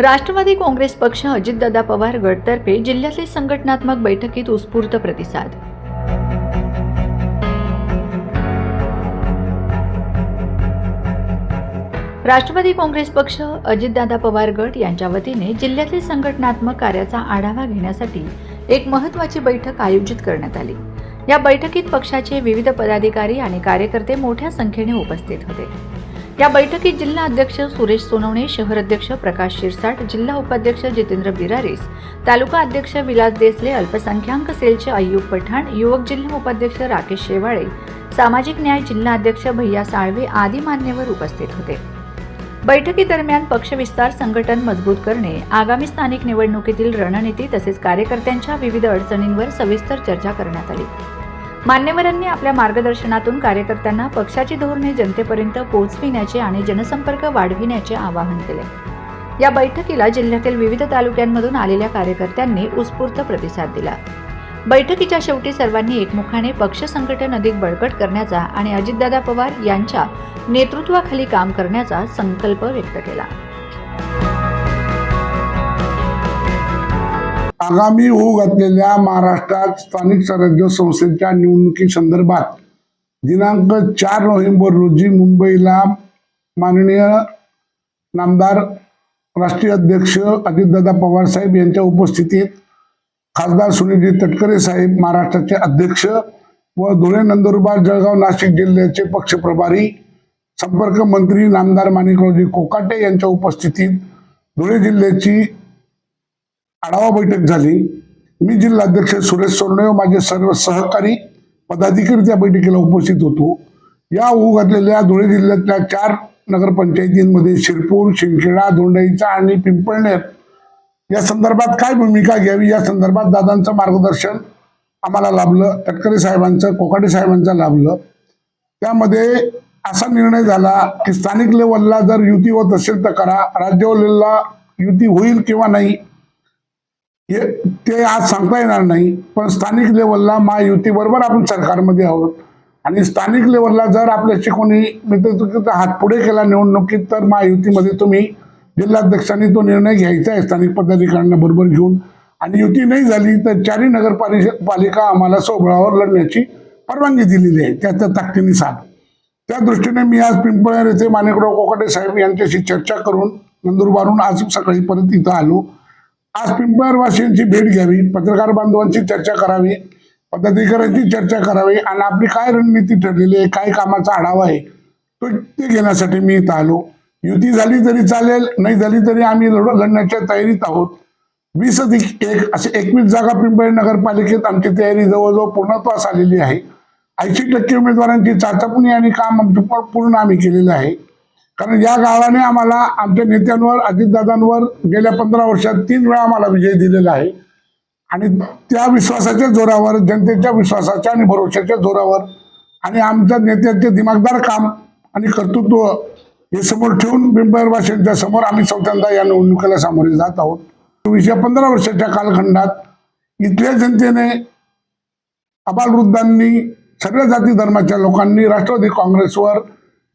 राष्ट्रवादी काँग्रेस पक्ष अजितदादा पवार गटतर्फे जिल्ह्यातील संघटनात्मक बैठकीत उत्स्फूर्त प्रतिसाद. राष्ट्रवादी काँग्रेस पक्ष अजितदादा पवार गट यांच्या वतीने जिल्ह्यातील संघटनात्मक कार्याचा आढावा घेण्यासाठी एक महत्त्वाची बैठक आयोजित करण्यात आली. या बैठकीत पक्षाचे विविध पदाधिकारी आणि कार्यकर्ते मोठ्या संख्येने उपस्थित होते. या बैठकीत जिल्हा अध्यक्ष सुरेश सोनवणे शहर अध्यक्ष प्रकाश शिरसाट जिल्हा उपाध्यक्ष जितेंद्र बिरारीस तालुका अध्यक्ष विलास देसले अल्पसंख्याक सेलचे अय्यूब पठाण युवक जिल्हा उपाध्यक्ष राकेश शेवाळे सामाजिक न्याय जिल्हा अध्यक्ष भैया साळवे आदी मान्यवर उपस्थित होते. बैठकीदरम्यान पक्षविस्तार संघटन मजबूत करणे आगामी स्थानिक निवडणुकीतील रणनीती तसेच कार्यकर्त्यांच्या विविध अडचणींवर सविस्तर चर्चा करण्यात आली. मान्यवरांनी आपल्या मार्गदर्शनातून कार्यकर्त्यांना पक्षाची धोरणे जनतेपर्यंत पोहोचविण्याचे आणि जनसंपर्क वाढविण्याचे आवाहन केले. या बैठकीला जिल्ह्यातील विविध तालुक्यांमधून आलेल्या कार्यकर्त्यांनी उत्स्फूर्त प्रतिसाद दिला. बैठकीच्या शेवटी सर्वांनी एकमुखाने पक्ष संघटन अधिक बळकट करण्याचा आणि अजितदादा पवार यांच्या नेतृत्वाखाली काम करण्याचा संकल्प व्यक्त केला. आगामी होऊ घातलेल्या महाराष्ट्रात स्थानिक स्वराज्य संस्थेच्या निवडणुकी संदर्भात दिनांक चार नोव्हेंबर रोजी मुंबईला माननीय नामदार राष्ट्रीय अध्यक्ष अजितदादा पवार साहेब यांच्या उपस्थितीत खासदार सुनीलजी तटकरे साहेब महाराष्ट्राचे अध्यक्ष व धुळे नंदुरबार जळगाव नाशिक जिल्ह्याचे पक्षप्रभारी संपर्क मंत्री नामदार माणिकरावजी कोकाटे यांच्या उपस्थितीत धुळे जिल्ह्याची आढावा बैठक झाली. मी जिल्हाध्यक्ष सुरेश सोरणे व माझे सर्व सहकारी पदाधिकारी त्या बैठकीला उपस्थित होतो. या होऊ घातलेल्या धुळे जिल्ह्यातल्या चार नगरपंचायतींमध्ये शिरपूर शिंदखेडा धोंडाईचा आणि पिंपळनेर या संदर्भात काय भूमिका घ्यावी? या संदर्भात दादांचं मार्गदर्शन आम्हाला लाभलं. तटकरे साहेबांचं कोकाटे साहेबांचं लाभलं. त्यामध्ये असा निर्णय झाला की स्थानिक लेवलला जर युती होत असेल तर करा. राज्य लेवलला युती होईल किंवा नाही ते आज सांगता येणार नाही पण स्थानिक लेवलला महायुती बरोबर आपण सरकारमध्ये आहोत. आणि स्थानिक लेवलला जर आपल्याशी कोणी मित्रतुकीचा हात पुढे केला निवडणुकीत तर महायुतीमध्ये तुम्ही जिल्हाध्यक्षांनी तो निर्णय घ्यायचा आहे स्थानिक पदाधिकाऱ्यांना बरोबर घेऊन. आणि युती नाही झाली तर चारही नगरपालिका पालिका आम्हाला सोबळावर लढण्याची परवानगी दिलेली आहे. त्या त्या ताकदीने साथ. त्या दृष्टीने मी आज पिंपळनेर येथे माणिकराव कोकाटे साहेब यांच्याशी चर्चा करून नंदुरबारून आज सकाळी परत इथं आलो. आज पिंपळवासियांची भेट घ्यावी पत्रकार बांधवांची चर्चा करावी पदाधिकाऱ्यांची चर्चा करावी आणि आपली काय रणनीती ठरलेली आहे काय कामाचा आढावा आहे तो ते घेण्यासाठी मी इथं आलो. युती झाली तरी चालेल नाही झाली तरी आम्ही लढ लढण्याच्या तयारीत आहोत. वीस अधिक एक असे एकवीस जागा पिंपळे नगरपालिकेत आमची तयारी जवळजवळ पूर्णत्वास आलेली आहे. ऐंशी टक्के उमेदवारांची चाचपणी आणि काम आमचं पूर्ण- पूर्ण आम्ही केलेलं आहे. कारण या गावाने आम्हाला आमच्या नेत्यांवर अजितदादांवर गेल्या पंधरा वर्षात तीन वेळा आम्हाला विजय दिलेला आहे. आणि त्या विश्वासाच्या जोरावर जनतेच्या विश्वासाच्या आणि भरोशाच्या जोरावर आणि आमच्या नेत्यांचे दिमागदार काम आणि कर्तृत्व हे समोर ठेवून पिंपळवासियांच्या समोर आम्ही चौथ्यांदा या निवडणुकीला सामोरे जात आहोत. वीस या पंधरा वर्षाच्या कालखंडात इथल्या जनतेने अबालवृद्धांनी सगळ्या जाती धर्माच्या लोकांनी राष्ट्रवादी काँग्रेसवर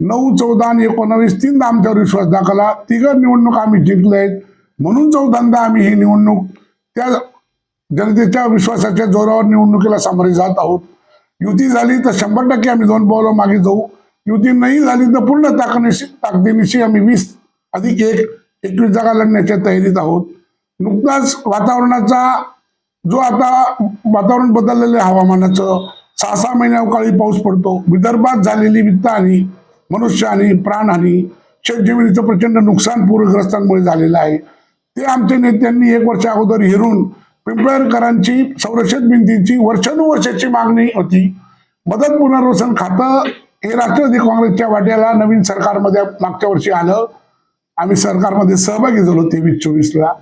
नऊ चौदा आणि एकोणावीस तीनदा आमच्यावर विश्वास दाखवला तिघ निवडणूक आम्ही जिंकले आहेत म्हणून चौदांदा आम्ही ही निवडणूक त्या जनतेच्या विश्वासाच्या जोरावर निवडणुकीला सामोरे जात आहोत. युती झाली तर शंभर टक्के आम्ही दोन पावलं मागे जाऊ. युती नाही झाली तर पूर्ण ताकदीशी ताकदीनिशी आम्ही वीस अधिक एक एकवीस जागा लढण्याच्या तयारीत आहोत. नुकताच वातावरणाचा जो आता वातावरण बदललेलं आहे हवामानाचं सहा सहा महिन्यावकाळी पाऊस पडतो. विदर्भात झालेली वित्त आणि मनुष्यहानी प्राणहानी शेतजमिनीचं प्रचंड नुकसान पूरग्रस्तांमुळे झालेलं आहे. ते आमच्या नेत्यांनी एक वर्ष अगोदर हिरून पिंपळकरांची संरक्षित भिंतीची वर्षानुवर्षाची मागणी होती. मदत पुनर्वसन खातं हे राष्ट्रवादी काँग्रेसच्या वाट्याला नवीन सरकारमध्ये मागच्या वर्षी आलं. आम्ही सरकारमध्ये सहभागी झालो तेवीस चोवीसला.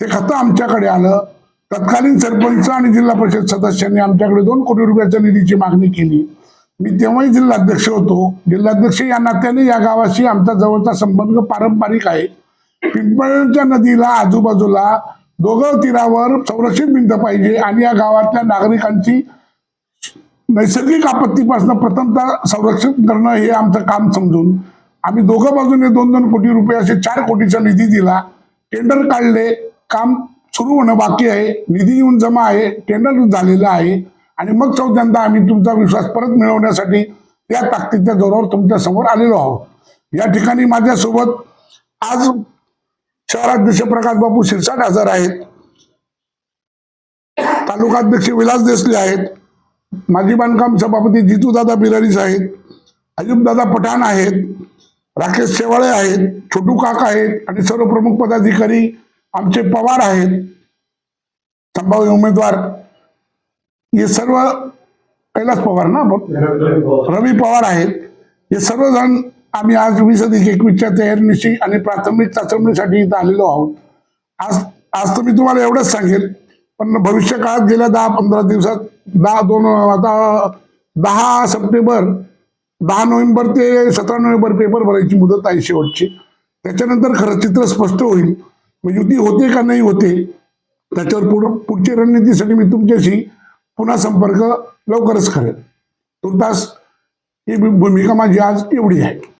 ते खातं आमच्याकडे आलं. तत्कालीन सरपंच आणि जिल्हा परिषद सदस्यांनी आमच्याकडे दोन कोटी रुपयाच्या निधीची मागणी केली. मी तेव्हाही जिल्हाध्यक्ष होतो. जिल्हाध्यक्ष या नात्याने या गावाशी आमचा जवळचा संबंध पारंपरिक आहे. पिंपळच्या नदीला आजूबाजूला दोघं तीरावर संरक्षित भिंत पाहिजे आणि या गावातल्या नागरिकांची नैसर्गिक आपत्तीपासून प्रथमतः संरक्षण करणं हे आमचं काम समजून आम्ही दोघं बाजूने दोन दोन कोटी रुपये असे चार कोटीचा निधी दिला. टेंडर काढले. काम सुरू होणं बाकी आहे. निधी येऊन जमा आहे. टेंडर झालेलं आहे. आणि मग चौथ्यांदा आम्ही तुमचा विश्वास परत मिळवण्यासाठी त्या ताकदीच्या जोरावर तुमच्यासमोर आलेलो आहोत. या ठिकाणी माझ्यासोबत आज शहराध्यक्ष प्रकाश बापू शिरसाट हजर आहेत. तालुकाध्यक्ष विलास देसले आहेत. माजी बांधकाम सभापती जितूदादा बिरारीस आहेत अयुबदादा पठाण आहेत राकेश शेवाळे आहेत छोटू काक आहेत आणि सर्व प्रमुख पदाधिकारी आमचे पवार आहेत. संभाव्य उमेदवार हे सर्व कैलास पवार ना आपण? रवी पवार आहेत. हे सर्वजण आम्ही आज वीस अधिक एकवीसच्या तयारीनिशी आणि प्राथमिक चाचणीसाठी इथं आलेलो आहोत. आज आज तर मी तुम्हाला एवढंच सांगेल पण भविष्य काळात गेल्या दहा पंधरा दिवसात दहा दोन आता दहा सप्टेंबर दहा नोव्हेंबर ते सतरा नोव्हेंबर पेपर भरायची मुदत आहे शेवटची. त्याच्यानंतर खरं चित्र स्पष्ट होईल. मग युती होते का नाही होते त्याच्यावर पुढं पुढची रणनीतीसाठी मी तुमच्याशी पुन्हा संपर्क लवकरच करेल. तुर्तास ही भूमिका माझी आज एवढी आहे.